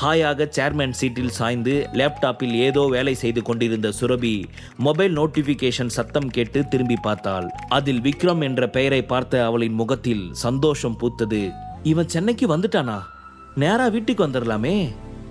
ஹாயாக chairman சீட்டில் சாய்ந்து லேப்டாப்பில் ஏதோ வேலை செய்து கொண்டிருந்த சுரபி மொபைல் நோட்டிபிகேஷன் சத்தம் கேட்டு திரும்பி பார்த்தாள். அதில் விக்ரம் என்ற பெயரை பார்த்த அவளின் முகத்தில் சந்தோஷம் பூத்தது. இவன் சென்னைக்கு வந்துட்டானா? நேரா வீட்டுக்கு வந்துடலாமே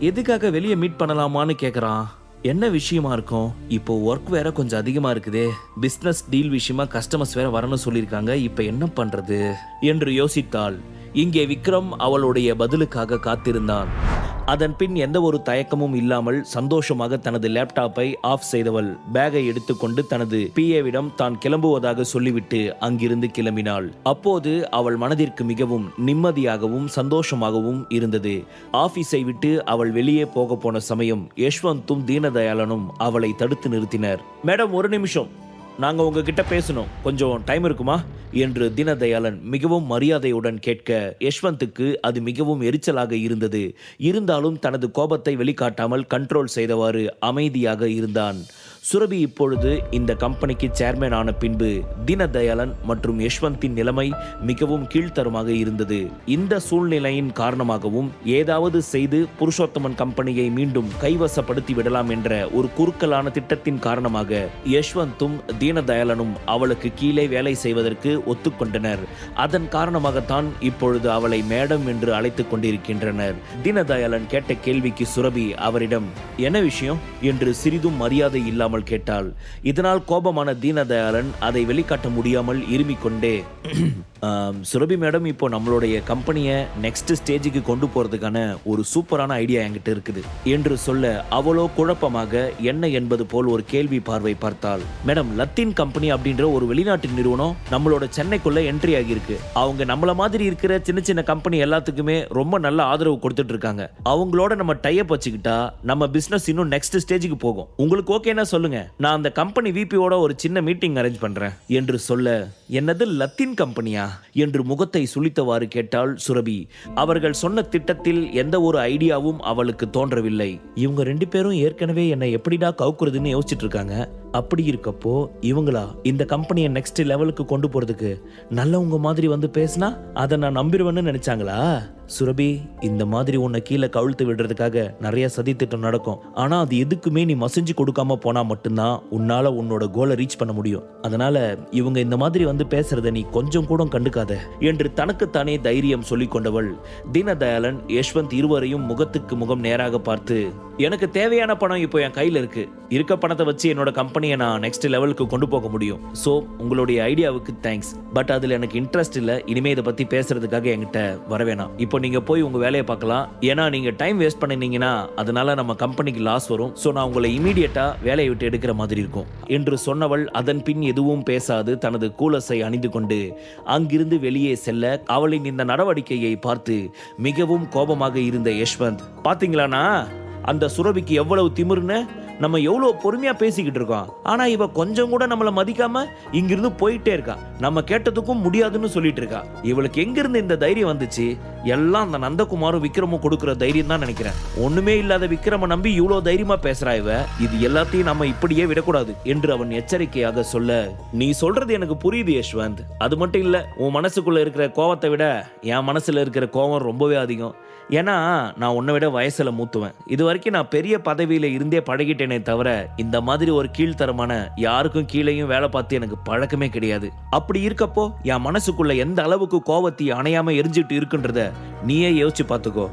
எதுக்காக வெளியே மீட் பண்ணலாமான்னு கேட்குறான் என்ன விஷயமா இருக்கும்? இப்போ ஒர்க் வேற கொஞ்சம் அதிகமா இருக்குதே. பிஸ்னஸ் டீல் விஷயமா கஸ்டமர்ஸ் வேற வரணும்னு சொல்லியிருக்காங்க. இப்போ என்ன பண்றது? என்று யோசித்தாள். இங்கே விக்ரம் அவளுடைய பதிலுக்காக காத்திருந்தான். அதன் பின் எந்த ஒரு தயக்கமும் இல்லாமல் சந்தோஷமாக தனது லேப்டாப்பை ஆஃப் செய்தவள். பேகை எடுத்துக்கொண்டு தனது பிஏவிடம் தான் கிளம்புவதாக சொல்லிவிட்டு அங்கிருந்து கிளம்பினாள். அப்போது அவள் மனதிற்கு மிகவும் நிம்மதியாகவும் சந்தோஷமாகவும் இருந்தது. ஆபீஸை விட்டு அவள் வெளியே போக போன சமயம் யஷ்வந்தும் தீனதயாளனும் அவளை தடுத்து நிறுத்தினர். மேடம் ஒரு நிமிஷம். நாங்கள் உங்ககிட்ட பேசணும். கொஞ்சம் டைம் இருக்குமா? என்று தினதயாளன் மிகவும் மரியாதையுடன் கேட்க யஷ்வந்துக்கு அது மிகவும் எரிச்சலாக இருந்தது. இருந்தாலும் தனது கோபத்தை வெளிக்காட்டாமல் கண்ட்ரோல் செய்தவாறு அமைதியாக இருந்தான். சுரபி இப்பொழுது இந்த கம்பெனிக்கு சேர்மேன் ஆன பின்பு தீனதயாளன் மற்றும் யஷ்வந்தின் நிலைமை மிகவும் கீழ்த்தரமாக இருந்தது. இந்த சூழ்நிலையின் காரணமாகவும் ஏதாவது செய்து புருஷோத்தமன் கம்பெனியை மீண்டும் கைவசப்படுத்தி விடலாம் என்ற ஒரு குறுக்கலான திட்டத்தின் காரணமாக யஷ்வந்தும் தீனதயாளனும் அவளுக்கு கீழே வேலை செய்வதற்கு ஒத்துக்கொண்டனர். அதன் காரணமாகத்தான் இப்பொழுது அவளை மேடம் என்று அழைத்துக் கொண்டிருக்கின்றனர். தீனதயாளன் கேட்ட கேள்விக்கு சுரபி அவரிடம் என்ன விஷயம்? என்று சிறிதும் மரியாதை இல்லாமல் கேட்டாள். இதனால் கோபமான தீனதயாளன் அதை வெளிக்காட்ட முடியாமல் இருமிக்கொண்டே சுரபி மேடம் இப்போ நம்மளுடைய கம்பெனியை நெக்ஸ்ட் ஸ்டேஜுக்கு கொண்டு போறதுக்கான ஒரு சூப்பரான ஐடியா என்கிட்ட இருக்குது. என்று சொல்ல அவளோ குழப்பமாக என்ன என்பது போல் ஒரு கேள்வி பார்வை பார்த்தாள். மேடம் லத்தீன் கம்பெனி அப்படின்ற ஒரு வெளிநாட்டு நிறுவனம் நம்மளோட சென்னைக்குள்ள என்ட்ரி ஆகியிருக்கு. அவங்க நம்மள மாதிரி இருக்கிற சின்ன சின்ன கம்பெனி எல்லாத்துக்குமே ரொம்ப நல்ல ஆதரவு கொடுத்துட்டு இருக்காங்க. அவங்களோட நம்ம டைப் வச்சுக்கிட்டா நம்ம பிசினஸ் இன்னும் நெக்ஸ்ட் ஸ்டேஜுக்கு போகும். உங்களுக்கு ஓகேன்னா சொல்லுங்க. நான் அந்த கம்பெனி விபியோட ஒரு சின்ன மீட்டிங் அரேஞ்ச் பண்றேன். என்று சொல்ல என்னது லத்தீன் கம்பெனியா? என்று முகத்தை சுளித்தவாறு கேட்டாள் சுரபி. அவர்கள் சொன்ன திட்டத்தில் எந்த ஒரு ஐடியாவும் அவளுக்கு தோன்றவில்லை. இவங்க ரெண்டு பேரும் ஏற்கனவே என்னை எப்படிடா கவுக்குறதுன்னு யோசிச்சுட்டு இருக்காங்க. அப்படி இருக்கப்போ இவங்களா இந்த கம்பெனியை நெக்ஸ்ட் லெவலுக்கு கொண்டு போறதுக்கு நல்லவங்க மாதிரி வந்து பேசினா அதை நான் நம்பிடுவேன்னு நினைச்சாங்களா? சுரபி இந்த மாதிரி உன்னை கீழே கவிழ்த்து விடுறதுக்காக நிறைய சதித்திட்டம் நடக்கும். ஆனா அது எதுக்குமே நீ மசிஞ்சு கொடுக்காம போனா மட்டும்தான் உன்னால உன்னோட கோலை ரீச் பண்ண முடியும். அதனால இவங்க இந்த மாதிரி வந்து பேசுறத நீ கொஞ்சம் கூட கண்டுக்காத என்று தனக்குத்தானே தைரியம் சொல்லிக் கொண்டவள் தீனதயாளன் யஷ்வந்த் இருவரையும் முகத்துக்கு முகம் நேராக பார்த்து எனக்கு தேவையான பணம் இப்போ என் கையில் இருக்கு. இருக்க பணத்தை வச்சு என்னோட கம்பெனியை நான் நெக்ஸ்ட் லெவலுக்கு கொண்டு போக முடியும். ஸோ உங்களுடைய ஐடியாவுக்கு தேங்க்ஸ் பட் அதில் எனக்கு இன்ட்ரெஸ்ட் இல்லை. இனிமே இதை பற்றி பேசுறதுக்காக என்கிட்ட வர வேணாம். இப்போ நீங்கள் போய் உங்கள் வேலையை பார்க்கலாம். ஏன்னா நீங்கள் டைம் வேஸ்ட் பண்ணினீங்கன்னா அதனால நம்ம கம்பெனிக்கு லாஸ் வரும். ஸோ நான் உங்களை இமீடியட்டாக வேலையை விட்டு எடுக்கிற மாதிரி இருக்கும். என்று சொன்னவள் அதன் பின் எதுவும் பேசாது தனது கூலஸை அணிந்து கொண்டு அங்கிருந்து வெளியே செல்ல அவளின் இந்த நடவடிக்கையை பார்த்து மிகவும் கோபமாக இருந்த யஷ்வந்த் பார்த்தீங்களாண்ணா அந்த சுரபிக்கு எவ்வளவு திமிருன்னு நம்ம எவ்வளோ பொறுமையாக பேசிக்கிட்டு இருக்கோம். ஆனால் இவ கொஞ்சம் கூட நம்மளை மதிக்காம இங்கிருந்து போயிட்டே இருக்கா. நம்ம கேட்டதுக்கும் முடியாதுன்னு சொல்லிட்டு இருக்கா. இவளுக்கு எங்கிருந்து இந்த தைரியம் வந்துச்சு? எல்லாம் அந்த நந்தகுமாரும் விக்ரமும் கொடுக்குற தைரியம் தான் நினைக்கிறேன். ஒண்ணுமே இல்லாத விக்ரம நம்பி இவ்வளோ தைரியமா பேசுறா இவ. இது எல்லாத்தையும் நம்ம இப்படியே விடக்கூடாது என்று அவன் எச்சரிக்கையாக சொல்ல நீ சொல்றது எனக்கு புரியுது யஷ்வந்த். அது மட்டும் இல்ல உன் மனசுக்குள்ள இருக்கிற கோவத்தை விட என் மனசுல இருக்கிற கோவம் ரொம்பவே அதிகம். ஏன்னா நான் உன்னை விட வயசுல மூத்துவேன். இது வரைக்கும் நான் பெரிய பதவியில இருந்தே பழகிட்டேனே தவிர இந்த மாதிரி ஒரு கீழ்த்தரமான யாருக்கும் கீழேயும் வேலை பார்த்து எனக்கு பழக்கமே கிடையாது. அப்படி இருக்கப்போ என் மனசுக்குள்ள எந்த அளவுக்கு கோவத்தை அணையாம எரிஞ்சிட்டு இருக்குன்றத நீயே யோசிச்சு பார்த்துக்கோ.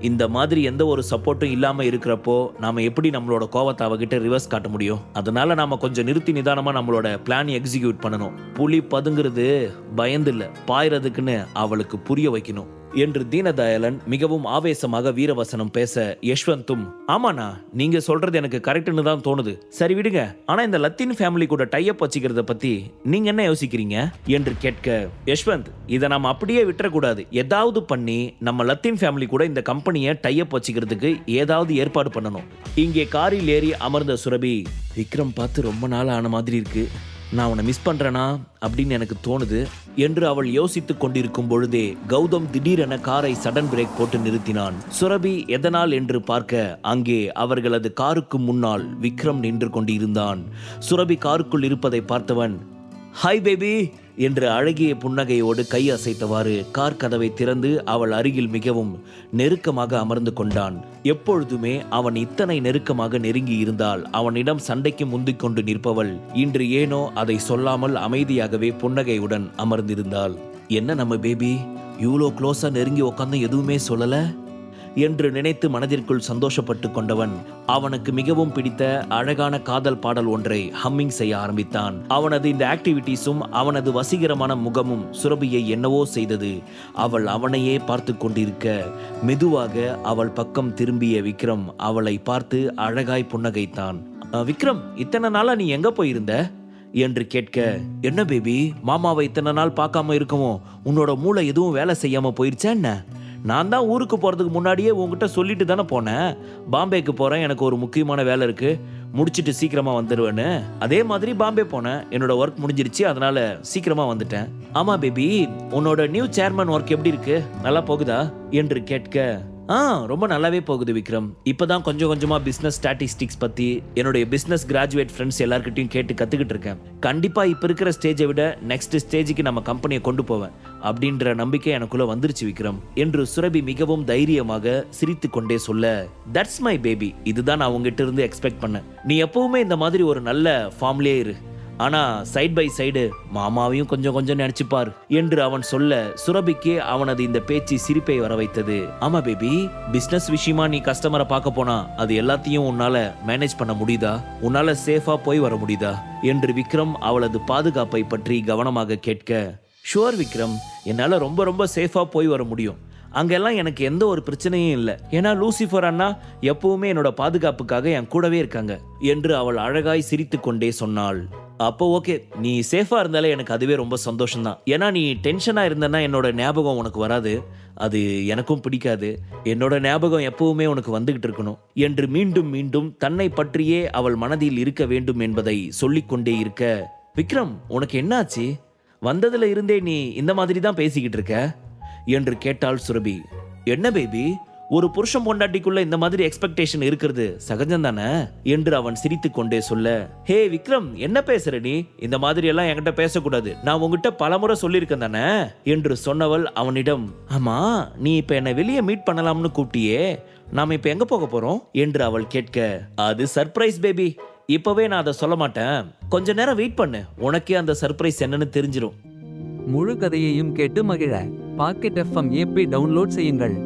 இந்த மாதிரி எந்த ஒரு சப்போர்ட்டும் இல்லாமல் இருக்கிறப்போ நாம எப்படி நம்மளோட கோவத்தை அவகிட்ட ரிவர்ஸ் காட்ட முடியும்? அதனால நாம கொஞ்சம் நிறுத்தி நிதானமாக நம்மளோட பிளான் எக்ஸிக்யூட் பண்ணணும். புலி பதுங்கிறது பயந்து இல்லை பாயறதுக்குன்னு அவளுக்கு புரிய வைக்கணும். என்று தீனதயாளன் மிகவும் ஆவேசமாக வீரவசனம் பேச யஷ்வந்தும் ஆமாண்ணா நீங்க சொல்றது எனக்கு கரெக்ட்னு தான் தோணுது. சரி விடுங்க ஆனா இந்த லத்தீன் ஃபேமிலி கூட டைப் வச்சுக்கிறத பத்தி நீங்க என்ன யோசிக்கிறீங்க? என்று கேட்க யஷ்வந்த் இதை நாம் அப்படியே விட்டுறக்கூடாது. ஏதாவது பண்ணி நம்ம லத்தீன் ஃபேமிலி கூட இந்த கம்பெனியை டைப் வச்சுக்கிறதுக்கு ஏதாவது ஏற்பாடு பண்ணணும். இங்கே காரில் ஏறி அமர்ந்த சுரபி விக்ரம் பார்த்து ரொம்ப நாள் ஆன மாதிரி இருக்கு. நான் உன்னை மிஸ் பண்ணுறேனா அப்படின்னு எனக்கு தோணுது என்று அவள் யோசித்துக் கொண்டிருக்கும் பொழுதே கௌதம் திடீரென காரை சடன் பிரேக் போட்டு நிறுத்தினான். சுரபி எதனால்? என்று பார்க்க அங்கே அவர்களது காருக்கு முன்னால் விக்ரம் நின்று கொண்டிருந்தான். சுரபி காருக்குள் இருப்பதை பார்த்தவன் ஹாய் பேபி என்று அழகிய புன்னகையோடு கை அசைத்தவாறு கார் கதவை திறந்து அவள் அருகில் மிகவும் நெருக்கமாக அமர்ந்து கொண்டான். எப்பொழுதுமே அவன் இத்தனை நெருக்கமாக நெருங்கி இருந்தால் அவனிடம் சண்டைக்கு முந்திக் கொண்டு நிற்பவள் இன்று ஏனோ அதை சொல்லாமல் அமைதியாகவே புன்னகையுடன் அமர்ந்திருந்தாள். என்ன நம்ம பேபி இவ்வளோ க்ளோஸா நெருங்கி உட்காந்து எதுவுமே சொல்லலை? என்று நினைத்து மனதிற்குள் சந்தோஷப்பட்டு கொண்டவன் அவனுக்கு மிகவும் பிடித்த அழகான காதல் பாடல் ஒன்றை ஹம்மிங் செய்ய ஆரம்பித்தான். அவனது இந்த ஆக்டிவிட்டீஸும் அவனது வசீகரமான முகமும் சுரபியை என்னவோ செய்தது. அவள் அவனையே பார்த்து கொண்டிருக்க மெதுவாக அவள் பக்கம் திரும்பிய விக்ரம் அவளை பார்த்து அழகாய் புன்னகைத்தான். விக்ரம் இத்தனை நாளா நீ எங்க போயிருந்த? என்று கேட்க என்ன பேபி மாமாவை இத்தனை நாள் பார்க்காம இருக்கவும் உன்னோட மூளை எதுவும் வேலை செய்யாம போயிருச்சா என்ன? நான் தான் ஊருக்கு போகிறதுக்கு முன்னாடியே உங்ககிட்ட சொல்லிட்டு தானே போனேன். பாம்பேக்கு போகிறேன் எனக்கு ஒரு முக்கியமான வேலை இருக்குது முடிச்சிட்டு சீக்கிரமாக வந்துடுவேன்னு அதே மாதிரி பாம்பே போனேன். என்னோட ஒர்க் முடிஞ்சிருச்சு அதனால் சீக்கிரமாக வந்துட்டேன். ஆமாம் பேபி உன்னோட நியூ சேர்மன் ஒர்க் எப்படி இருக்குது நல்லா போகுதா? என்று கேட்க ஆ ரொம்ப நல்லாவே போகுது விக்ரம். இப்போ தான் கொஞ்சம் கொஞ்சமாக பிஸ்னஸ் ஸ்டாட்டிஸ்டிக்ஸ் பற்றி என்னுடைய பிஸ்னஸ் கிராஜுவேட் ஃப்ரெண்ட்ஸ் எல்லார்கிட்டயும் கேட்டு கற்றுக்கிட்டு இருக்கேன். கண்டிப்பாக இப்போ இருக்கிற ஸ்டேஜை விட நெக்ஸ்ட் ஸ்டேஜுக்கு நம்ம கம்பெனியை கொண்டு போவேன். அப்படின்ற நம்பிக்கை எனக்குள்ள வந்துருச்சு விக்ரம். என்று சுரபி மிகவும் தைரியமாக சிரித்து கொண்டே சொல்ல தட்ஸ் மை பேபி இதுதான் நான் உங்ககிட்ட இருந்து எக்ஸ்பெக்ட் பண்ணேன். நீ எப்பவுமே இந்த மாதிரி ஒரு நல்ல ஃபார்ம்லேயே இரு. ஆனா சைட் பை சைடு மாமாவையும் கொஞ்சம் கொஞ்சம் நினைச்சுப்பார் என்று அவன் சொல்ல சுரபிக்கு அவனது இந்த பேச்சு சிரிப்பை வர வைத்தது. ஆமா பேபி பிசினஸ் விஷயமா நீ கஸ்டமரை பார்க்க போனா அது எல்லாத்தையும் உன்னால மேனேஜ் பண்ண முடியுதா? உன்னால சேஃபா போய் வர முடியுதா? என்று விக்ரம் அவளது பாதுகாப்பை பற்றி கவனமாக கேட்க ஷுவர் விக்ரம். என்னால ரொம்ப ரொம்ப சேஃபா போய் வர முடியும். அங்கெல்லாம் எனக்கு எந்த ஒரு பிரச்சனையும் இல்லை. ஏன்னா லூசிஃபர் அண்ணா எப்பவுமே என்னோட பாதுகாப்புக்காக என் கூடவே இருக்காங்க என்று அவள் அழகாய் சிரித்து கொண்டே சொன்னாள். அப்போ ஓகே நீ சேஃபாக இருந்தாலே எனக்கு அதுவே ரொம்ப சந்தோஷம்தான். ஏன்னா நீ டென்ஷனாக இருந்தனா என்னோட ஞாபகம் உனக்கு வராது. அது எனக்கும் பிடிக்காது. என்னோட ஞாபகம் எப்பவுமே உனக்கு வந்துகிட்டு இருக்கணும். என்று மீண்டும் மீண்டும் தன்னை பற்றியே அவள் மனதில் இருக்க வேண்டும் என்பதை சொல்லிக்கொண்டே இருக்க விக்ரம் உனக்கு என்னாச்சு? வந்ததுல இருந்தே நீ இந்த மாதிரி தான் பேசிக்கிட்டு இருக்க? என்று கேட்டாள் சுரபி. என்ன பேபி ஒரு புருஷன் பொண்டாட்டிக்குள்ள இந்த மாதிரி எக்ஸ்பெக்டேஷன் இருக்கிறது சகஜம் தானே? என்று அவன் சிரித்து கொண்டே சொல்ல ஹே விக்ரம் என்ன பேசுற நீ? இந்த மாதிரி எல்லாம் என்கிட்ட பேசக்கூடாது. நான் உங்ககிட்ட பலமுறை சொல்லியிருக்கேன் தானே? என்று சொன்னவள் அவனிடம் ஆமா நீ இப்ப என்னை வெளியே மீட் பண்ணலாம்னு கூப்பிட்டியே. நாம இப்ப எங்க போக போறோம்? என்று அவள் கேட்க அது சர்ப்ரைஸ் பேபி இப்பவே நான் அதை சொல்ல மாட்டேன். கொஞ்ச நேரம் வெயிட் பண்ணு. உனக்கே அந்த சர்ப்ரைஸ் என்னன்னு தெரிஞ்சிடும் முழு கதையையும் கேட்டு மகிழ. பாக்கெட் எஃப்எம் ஏபி டவுன்லோட் செய்யுங்கள்.